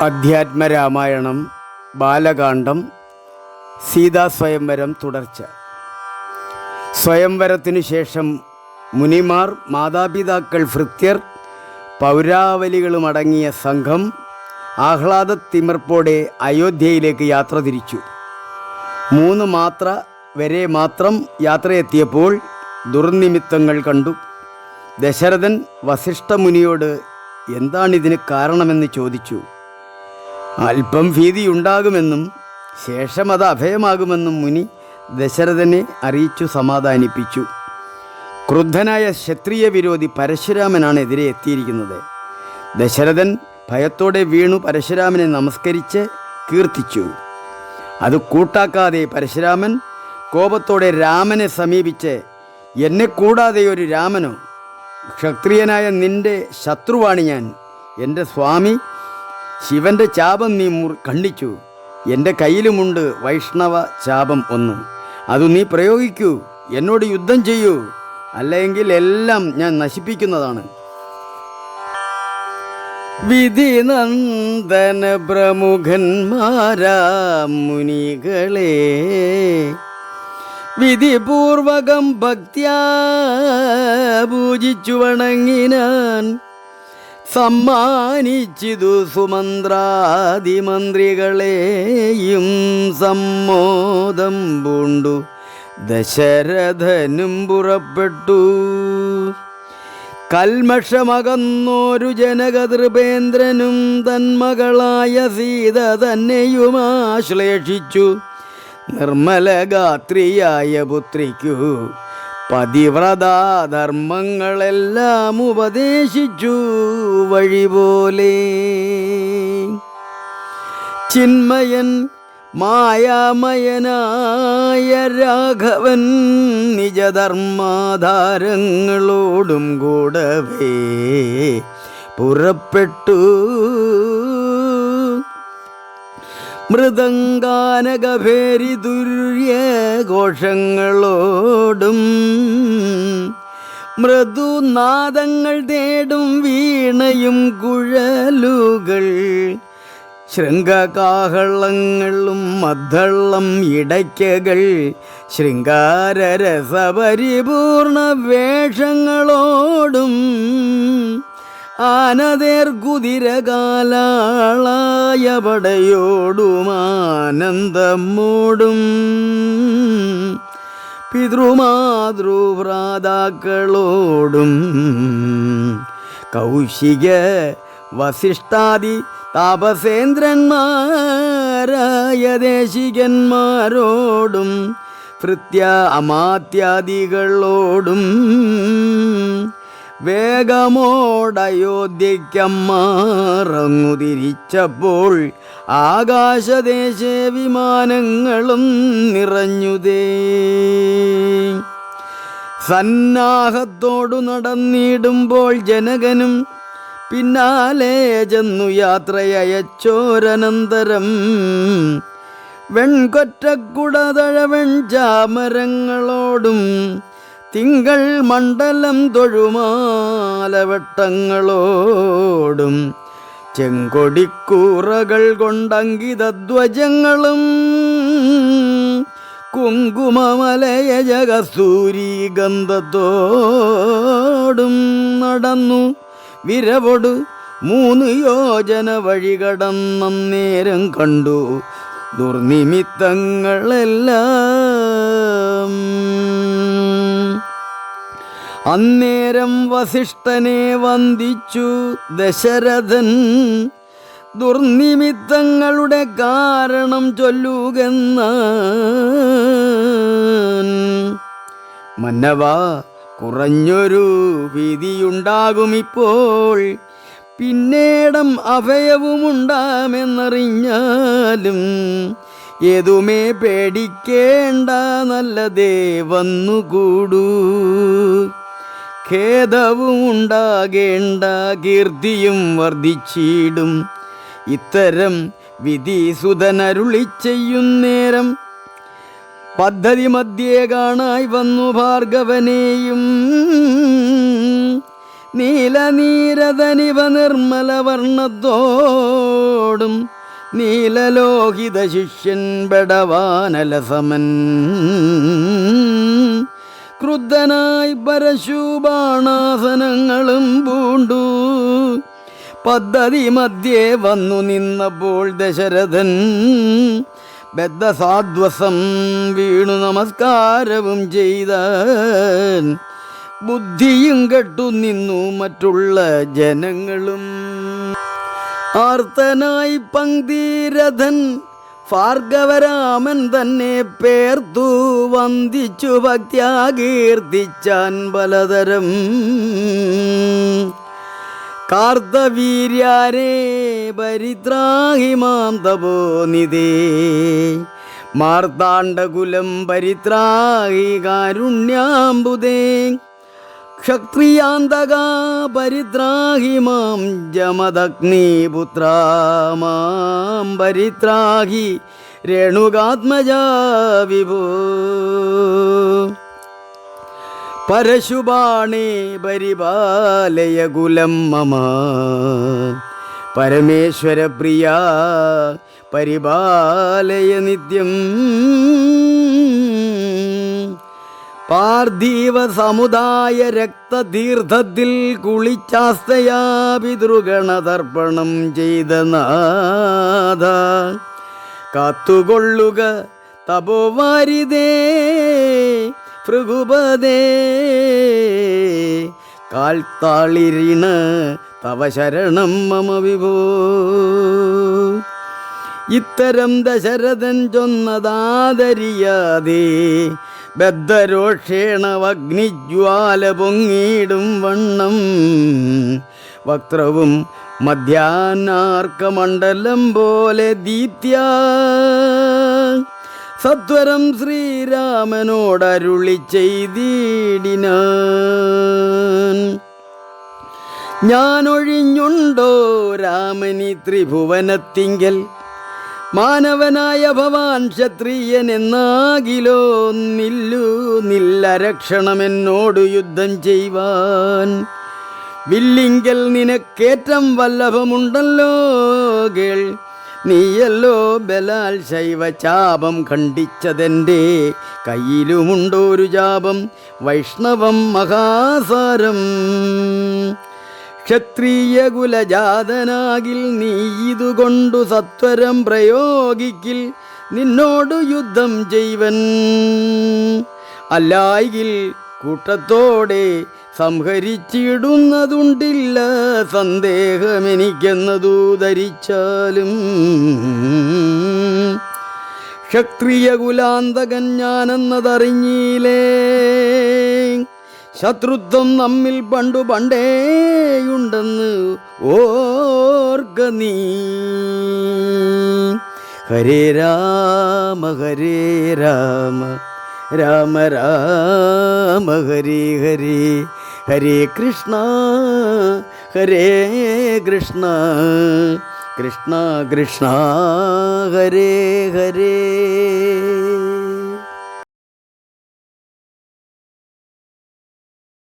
അധ്യാത്മരാമായണം ബാലകാന്ഡം സീതാസ്വയംവരം തുടർച്ച. സ്വയംവരത്തിനു ശേഷം മുനിമാർ മാതാപിതാക്കൾ ഭൃത്യർ പൗരാവലികളുമടങ്ങിയ സംഘം ആഹ്ലാദത്തിമിർപ്പോടെ അയോധ്യയിലേക്ക് യാത്ര തിരിച്ചു. മൂന്ന് മാത്ര വരെ മാത്രം യാത്രയെത്തിയപ്പോൾ ദുർനിമിത്തങ്ങൾ കണ്ടു. ദശരഥൻ വസിഷ്ഠമുനിയോട് എന്താണിതിന് കാരണമെന്ന് ചോദിച്ചു? അല്പം ഭീതിയുണ്ടാകുമെന്നും ശേഷം അത് അഭയമാകുമെന്നും മുനി ദശരഥനെ അറിയിച്ചു സമാധാനിപ്പിച്ചു. ക്രുദ്ധനായ ക്ഷത്രിയ വിരോധി പരശുരാമനാണ് എതിരെ എത്തിയിരിക്കുന്നത്. ദശരഥൻ ഭയത്തോടെ വീണു പരശുരാമനെ നമസ്കരിച്ച് കീർത്തിച്ചു. അത് കൂട്ടാക്കാതെ പരശുരാമൻ കോപത്തോടെ രാമനെ സമീപിച്ച് എന്നെ കൂടാതെ ഒരു രാമനോ? ക്ഷത്രിയനായ നിന്റെ ശത്രുവാണ് ഞാൻ. എന്റെ സ്വാമി ശിവന്റെ ചാപം നീ മുർ ഖണ്ഡിച്ചു എന്റെ കയ്യിലുമുണ്ട് വൈഷ്ണവ ചാപം ഒന്ന്. അത് നീ പ്രയോഗിക്കൂ. എന്നോട് യുദ്ധം ചെയ്യൂ. അല്ലെങ്കിൽ എല്ലാം ഞാൻ നശിപ്പിക്കുന്നതാണ്. വിധി നന്ദന പ്രമുഖന്മാരാ മുനികളെ. വിധിപൂർവകം ഭക്തിയാ പൂജിച്ചു വണങ്ങിനാൻ സമ്മാനിച്ചിതു സുമന്ത്രാതിമന്ത്രികളെയും സമ്മോദം പൂണ്ടു. ദശരഥനും പുറപ്പെട്ടു. കൽമഷമകന്നോരു ജനകതൃപേന്ദ്രനും തന്മകളായ സീത തന്നെയുമാശ്ലേഷിച്ചു നിർമ്മലഗാത്രിയായ പുത്രിക്കു പതിവ്രതാധർമ്മങ്ങളെല്ലാം ഉപദേശിച്ചു വഴിപോലെ. ചിന്മയൻ മായാമയനായ രാഘവൻ നിജധർമാധാരങ്ങളോടും കൂടവേ. പുറപ്പെട്ടു മൃദംഗാനകഭേരി ദുര്യ ഘോഷങ്ങളോടും മൃദുനാദങ്ങൾ തേടും വീണയും കുഴലുകൾ ശൃംഗകാഹളങ്ങളും മദ്ദളം ഇടയ്ക്കകൾ ശൃംഗാരരസപരിപൂർണ വേഷങ്ങളോടും ആനതേർ കുതിരകാലാളായ പടയോടും ആനന്ദം മൂടും പിതൃമാതൃഭ്രാതാക്കളോടും കൗശിക വസിഷ്ഠാദി താപസേന്ദ്രന്മാരായ ദേശികന്മാരോടും ഭൃത്യ അമാത്യാദികളോടും വേഗമോടയോധ്യയ്ക്കമ്മാറങ്ങു തിരിച്ചപ്പോൾ ആകാശദേശേ വിമാനങ്ങളും നിറഞ്ഞുതേ. സന്നാഹത്തോടു നടന്നിടുമ്പോൾ ജനകനും പിന്നാലെ ചെന്നു യാത്രയച്ചോരനന്തരം വെൺകൊറ്റക്കുടതഴവൺ ചാമരങ്ങളോടും തിങ്കൾ മണ്ഡലം തൊഴുമാലവട്ടങ്ങളോടും ചെങ്കൊടിക്കൂറകൾ കൊണ്ടങ്കിതധ്വജങ്ങളും കുങ്കുമമലയ ജഗസൂരി ഗന്ധത്തോടും നടന്നു വിരവൊടു മൂന്ന് യോജന വഴി കടന്നേരം കണ്ടു ദുർനിമിത്തങ്ങളെല്ലാം അന്നേരം വസിഷ്ഠനെ വന്ദിച്ചു ദശരഥൻ. ദുർനിമിത്തങ്ങളുടെ കാരണം ചൊല്ലുകെന്ന മന്നവ കുറഞ്ഞൊരു വിധിയുണ്ടാകും ഇപ്പോൾ പിന്നേടം അഭയവുമുണ്ടാമെന്നറിഞ്ഞാലും ഏതുമേ പേടിക്കേണ്ട നല്ലതേ വന്നുകൂടൂ. ഖേദവും ഉണ്ടാകേണ്ട കീർത്തിയും വർദ്ധിച്ചിടും. ഇത്തരം വിധിസുതനരുളി ചെയ്യുന്നേരം പദ്ധതി മധ്യേ കാണായി വന്നു ഭാർഗവനെയും. നീലനീരതനിവ നിർമ്മല വർണത്തോടും നീലലോഹിത ശിഷ്യൻ ബടവാനലസമൻ. ക്രുദ്ധനായി പരശുബാണാസനങ്ങളും പൂണ്ടു. പദ്ധതി മധ്യേ വന്നു നിന്നപ്പോൾ ദശരഥൻ ബദ്ധസാധ്വസം വീണു നമസ്കാരവും ചെയ്ത ബുദ്ധിയും കെട്ടു നിന്നു മറ്റുള്ള ജനങ്ങളും. ആർത്തനായി പങ്ക്തിരഥൻ ഭാർഗവരാമൻ തന്നെ പേർത്തു വന്ദിച്ചു ഭക്ത്യാ പലതരം കാർത്തവീര്യാരേ പരിത്രാഹി മാം തപോനിധേ മാർത്താണ്ഡകുലം പരിത്രാഹി കാരുണ്യാംബുദേ ക്ഷത്രിയാന്തക പരിത്രാഹി മാം ജമദഗ്നിപുത്ര മാം പരിത്രാഹി രേണുകാത്മജാ വിഭോ. പരശുബാണേ പരിപാലയ കുലം മമ. പരമേശ്വരപ്രിയ പരിപാലയ നിത്യം. പാർത്ഥിവ സമുദായ രക്തതീർത്ഥത്തിൽ കുളിച്ചാസ്തയാ പിതൃഗണതർപ്പണം ചെയ്ത നാഥ. കാത്തുകൊള്ളുക തപോവാരിതേ ഭൃഗുപതേ. കാൽത്താളിരിണ തവ ശരണം മമ വിഭോ. ഇത്തരം ദശരഥൻ ചൊന്നതാദരിയാതെ ബദ്ധരോഷേണ അഗ്നിജ്വാല പൊങ്ങിയിടും വണ്ണം. വക്രവും മധ്യാനാർക്കമണ്ഡലം പോലെ ദീപ്യ സത്വരം ശ്രീരാമനോടരുളി ചെയ്തിടിനാൻ ഞാനൊഴിഞ്ഞുണ്ടോ രാമനി ത്രിഭുവനത്തിങ്കൽ? മാനവനായ ഭവാൻ ക്ഷത്രിയൻ എന്നാകിലോ നില്ലു നില്ലരക്ഷണമെന്നോട് യുദ്ധം ചെയ്യുവാൻ വില്ലിങ്കൽ നിനക്കേറ്റം വല്ലഭമുണ്ടല്ലോ കേൾ നീയല്ലോ ബലാൽ ശൈവ ചാപം ഖണ്ഡിച്ചതെന്റെ കയ്യിലുമുണ്ടോരു ചാപം വൈഷ്ണവം മഹാസാരം. ക്ഷത്രിയ കുലജാതനാകിൽ നീ ഇതുകൊണ്ടു സത്വരം പ്രയോഗിക്കിൽ നിന്നോടു യുദ്ധം ചെയ്വൻ. അല്ലായിൽ കൂട്ടത്തോടെ സംഹരിച്ചിടുന്നതുണ്ടില്ല സന്ദേഹമെനിക്കെന്നതു ധരിച്ചാലും ക്ഷത്രിയ കുലാന്തകൻ ഞാനെന്നതറിഞ്ഞീലേ ശത്രുത്വം നമ്മിൽ പണ്ടു പണ്ടേയുണ്ടെന്ന് ഓർക്ക നീ. ഹരേ രാമ ഹരേ രാമ രാമ രാമ ഹരേ ഹരേ ഹരേ കൃഷ്ണ ഹരേ കൃഷ്ണ കൃഷ്ണ കൃഷ്ണ ഹരേ ഹരേ.